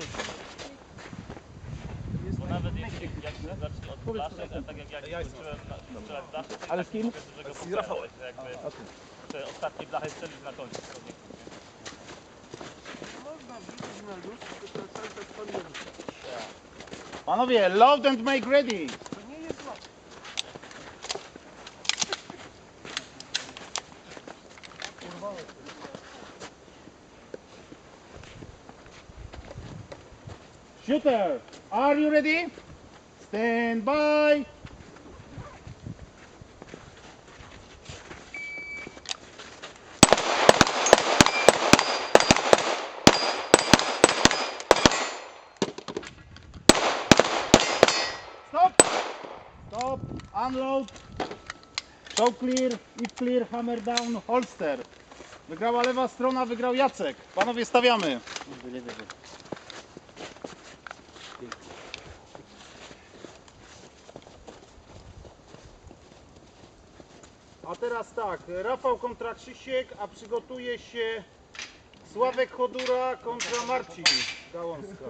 rzuci. Bo nawet jeśli jak się zacznie od blaszek, a tak jak ja skończyłem na strzelać blaszek, to Ale z kim? pokonać, że jakby te ostatnie blachy strzelić na końcu. to nie- Można wrzucić na luz, tylko cały czas pan nie. Panowie, load and make ready. To nie jest łatwe. Shooter, are you ready? Stand by. Stop! Stop! Unload! Show clear, if clear, hammer down, holster. Wygrała lewa strona, wygrał Jacek. Panowie, stawiamy. A teraz tak, Rafał kontra Krzysiek, a przygotuje się Sławek Chodura kontra Marcin Gałązka.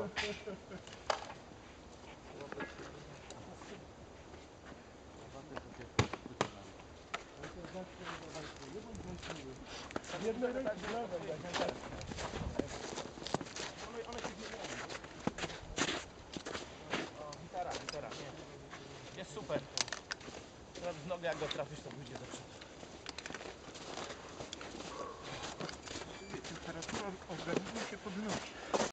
Gitara, gitara, nie. Jest super. Teraz w nogę jak go trafisz, to pójdzie do przodu.